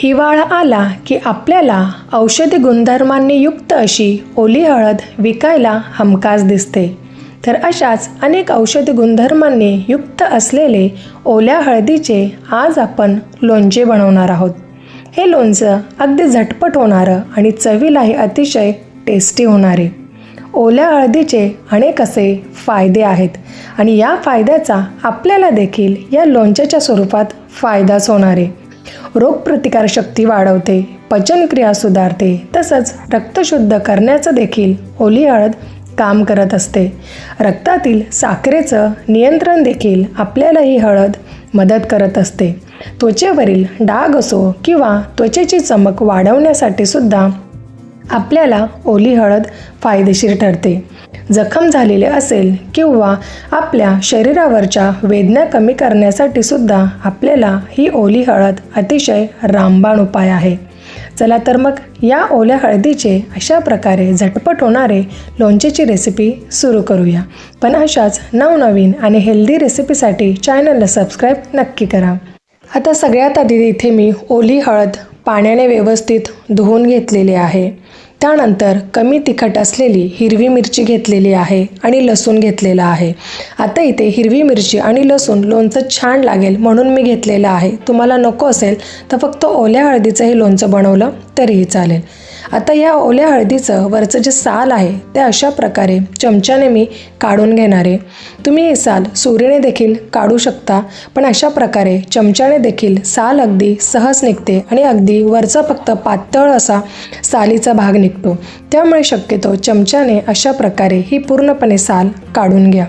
हिवाळा आला की आपल्याला औषधी गुणधर्मांनी युक्त अशी ओली हळद विकायला हमखास दिसते. तर अशाच अनेक औषधी गुणधर्मांनी युक्त असलेले ओल्या हळदीचे आज आपण लोणचे बनवणार आहोत. हे लोणचं अगदी झटपट होणारं आणि चवीलाही अतिशय टेस्टी होणारे. ओल्या हळदीचे अनेक असे फायदे आहेत आणि या फायद्याचा आपल्याला देखील या लोणच्याच्या स्वरूपात फायदाच होणार. आहे रोगप्रतिकारशक्ती वाढवते पचनक्रिया सुधारते तसंच रक्तशुद्ध करण्याचं देखील ओली हळद काम करत असते. रक्तातील साखरेचं नियंत्रण देखील आपल्याला ही हळद मदत करत असते. त्वचेवरील डाग असो किंवा त्वचेची चमक वाढवण्यासाठी सुद्धा आपल्याला ओली हळद फायदेशीर ठरते. जखम झालेले असेल किंवा आपल्या शरीरावरच्या वेदना कमी करण्यासाठी सुद्धा आपल्याला ही ओली हळद अतिशय रामबाण उपाय आहे. चला तर मग या ओल्या हळदीचे अशा प्रकारे झटपट होणारे लोणचेची रेसिपी सुरू करूया. पण अशाच नवनवीन आणि हेल्दी रेसिपीसाठी चॅनलला सबस्क्राईब नक्की करा. आता सगळ्यात आधी इथे मी ओली हळद पाण्याने व्यवस्थित धुवून घेतलेली आहे. त्यानंतर कमी तिखट असलेली हिरवी मिरची घेतलेली आहे आणि लसूण घेतलेला आहे. आता इथे हिरवी मिरची आणि लसूण लोणचं छान लागेल म्हणून मी घेतलेलं आहे. तुम्हाला नको असेल तर फक्त ओल्या हळदीचं हे लोणचं बनवलं तरीही चालेल. आता या ओल्या हळदीचं वरचं जे साल आहे ते अशा प्रकारे चमच्याने मी काढून घेणार आहे. तुम्ही हे साल सुरीने देखील काढू शकता पण अशा प्रकारे चमच्याने देखील साल अगदी सहज निघते आणि अगदी वरचा फक्त पातळ असा सालीचा भाग निघतो. त्यामुळे शक्यतो चमच्याने अशा प्रकारे ही पूर्णपणे साल काढून घ्या.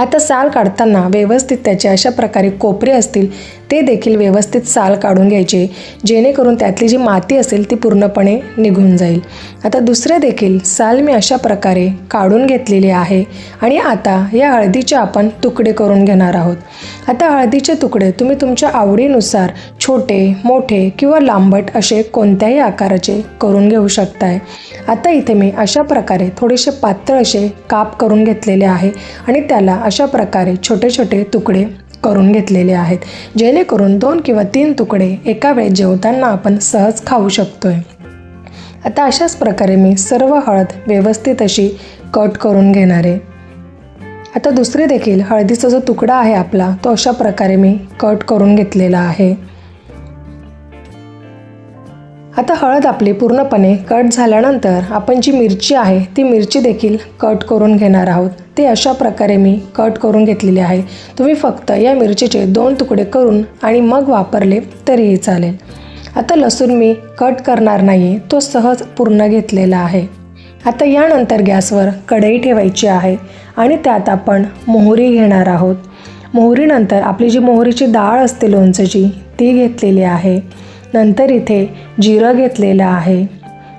आता साल काढताना व्यवस्थित त्याचे अशा प्रकारे कोपरे असतील ते देखील व्यवस्थित साल काढून घ्यायचे. जेणेकरून त्यातली जी माती असेल ती पूर्णपणे निघून जाईल. आता दुसरे देखील साल मी अशा प्रकारे काढून घेतलेली आहे आणि आता या हळदीचे आपण तुकडे करून घेणार आहोत. आता हळदीचे तुकडे तुम्ही तुमच्या आवडीनुसार छोटे मोठे किंवा लांबट असे कोणत्याही आकाराचे करून घेऊ शकताय. आता इथे मी अशा प्रकारे थोडेसे पातळ असे काप करून घेतलेले आहे आणि त्याला अशा प्रकारे छोटे छोटे तुकडे करून घेतलेले आहेत. जेणेकरून दोन किंवा तीन तुकडे एका वेळेस जेवताना आपण सहज खाऊ शकतोय. आता अशाच प्रकारे मी सर्व हळद व्यवस्थित अशी कट करून घेणार आहे. आता दुसरे देखील हळदीचा जो तुकडा आहे आपला तो अशा प्रकारे मी कट करून घेतलेला आहे. आता हळद आपली पूर्णपणे कट झाल्यानंतर आपण जी मिरची आहे ती मिरची देखील कट करून घेणार आहोत. ते अशा प्रकारे मी कट करून घेतलेली आहे. तुम्ही फक्त या मिरचीचे दोन तुकडे करून आणि मग वापरले तरीही चालेल. आता लसूण मी कट करणार नाही तो सहज पूर्ण घेतलेला आहे. आता यानंतर गॅसवर कढई ठेवायची आहे आणि त्यात आपण मोहरी घेणार आहोत. मोहरीनंतर आपली जी मोहरीची डाळ असते लोणचंची ती घेतलेली आहे. नंतर इथे जिरं घेतलेलं आहे.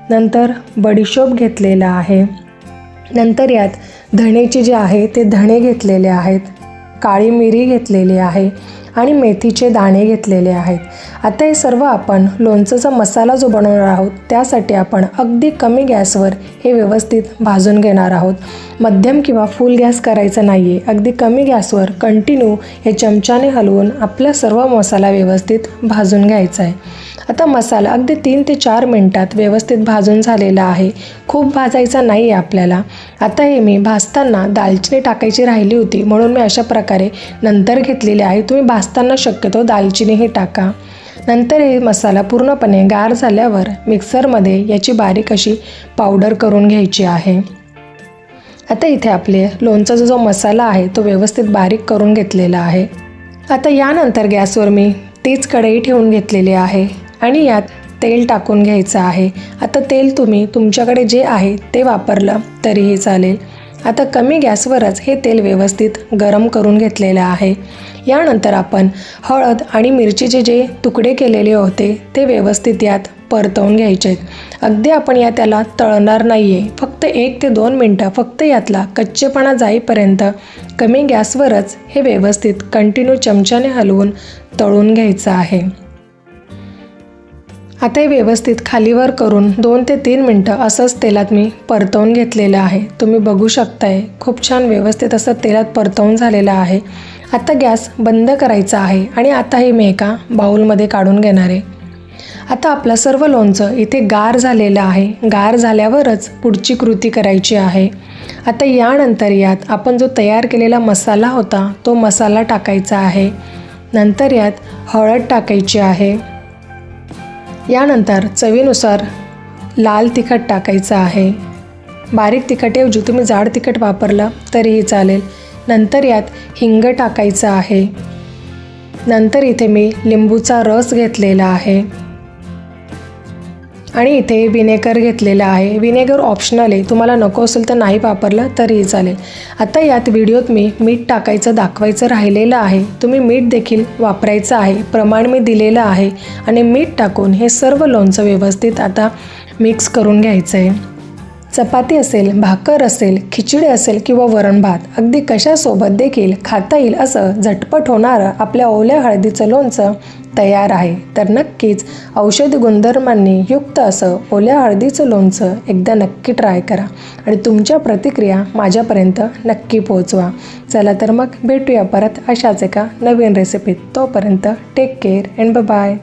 नंतर बडीशोप घेतलेला आहे. नंतर यात धणेचे जे आहे ते धणे घेतलेले आहेत. काळी मिरी घेतलेली आहे. आणि मेथीचे दाणे घेतलेले आहेत. आता हे सर्व आपण लोणचंचा मसाला जो बनवणार आहोत त्यासाठी आपण अगदी कमी गॅसवर हे व्यवस्थित भाजून घेणार आहोत. मध्यम किंवा फुल गॅस करायचा नाही आहे अगदी कमी गॅसवर कंटिन्यू हे चमच्याने हलवून आपला सर्व मसाला व्यवस्थित भाजून घ्यायचा आहे. आता मसाला अगदी तीन ते चार मिनटात व्यवस्थित भाजून झालेला आहे. खूप भाजायचा नाही आहे आपल्याला. आता हे मी भाजताना दालचिनी टाकायची राहिली होती म्हणून मी अशा प्रकारे नंतर घेतलेली आहे. तुम्ही भाज भाजताना शक्यतो दालचिनीही टाका. नंतर हे मसाला पूर्णपणे गार झाल्यावर मिक्सरमध्ये याची बारीक अशी पावडर करून घ्यायची आहे. आता इथे आपले लोणचा जो मसाला आहे तो व्यवस्थित बारीक करून घेतलेला आहे. आता यानंतर गॅसवर मी तीच कढई ठेवून घेतलेली आहे आणि यात तेल टाकून घ्यायचं आहे. आता तेल तुम्ही तुमच्याकडे जे आहे ते वापरलं तरीही चालेल. आता कमी गॅसवरच हे तेल व्यवस्थित गरम करून घेतलेलं आहे. यानंतर आपण हळद आणि मिरचीचे जे तुकडे केलेले होते ते व्यवस्थित यात परतवून घ्यायचे. आहेत अगदी आपण या त्याला तळणार नाही आहे फक्त एक ते दोन मिनटं फक्त यातला कच्चेपणा जाईपर्यंत कमी गॅसवरच हे व्यवस्थित कंटिन्यू चमच्याने हलवून तळून घ्यायचं आहे. आता हे व्यवस्थित खालीवर करून दोन ते तीन मिनटं असंच तेलात मी परतवून घेतलेलं आहे. तुम्ही बघू शकताय खूप छान व्यवस्थित असं तेलात परतवून झालेलं आहे. आता गॅस बंद करायचा आहे आणि आता हे मी एका बाऊलमध्ये काढून घेणार. आहे आता आपलं सर्व लोणचं इथे गार झालेलं आहे. गार झाल्यावरच पुढची कृती करायची आहे. आता यानंतर यात आपण जो तयार केलेला मसाला होता तो मसाला टाकायचा आहे. नंतर यात हळद टाकायची आहे. यानंतर चवीनुसार लाल तिखट टाकायचं आहे. बारीक तिखटऐवजी तुम्ही जाड तिखट वापरलं तरीही चालेल. नंतर यात हिंग टाकायचं आहे. नंतर इथे मी लिंबूचा रस घेतलेला आहे. आणि इथे विनेगर घेतलेला आहे. विनेगर ऑप्शनल आहे. तुम्हाला नको असेल तर नाही वापरलं तरीही चालेल. आता यात व्हिडिओत मी मीठ टाकायचं दाखवायचं राहिलेलं आहे. तुम्ही मीठ देखील वापरायचं आहे. प्रमाण मी दिलेलं आहे. आणि मीठ टाकून हे सर्व लोणचं व्यवस्थित आता मिक्स करून घ्यायचं आहे चपाती असेल भाकर असेल खिचडी असेल किंवा वरण भात अगदी कशासोबत देखील खाता येईल असं झटपट होणारं आपल्या ओल्या हळदीचं लोणचं तयार आहे. तर नक्कीच औषधी गुणधर्मांनी युक्त असं ओल्या हळदीचं लोणचं एकदा नक्की ट्राय करा आणि तुमच्या प्रतिक्रिया माझ्यापर्यंत नक्की पोहोचवा. चला तर मग भेटूया परत अशाच एका नवीन रेसिपीत तोपर्यंत टेक केअर अँड बाय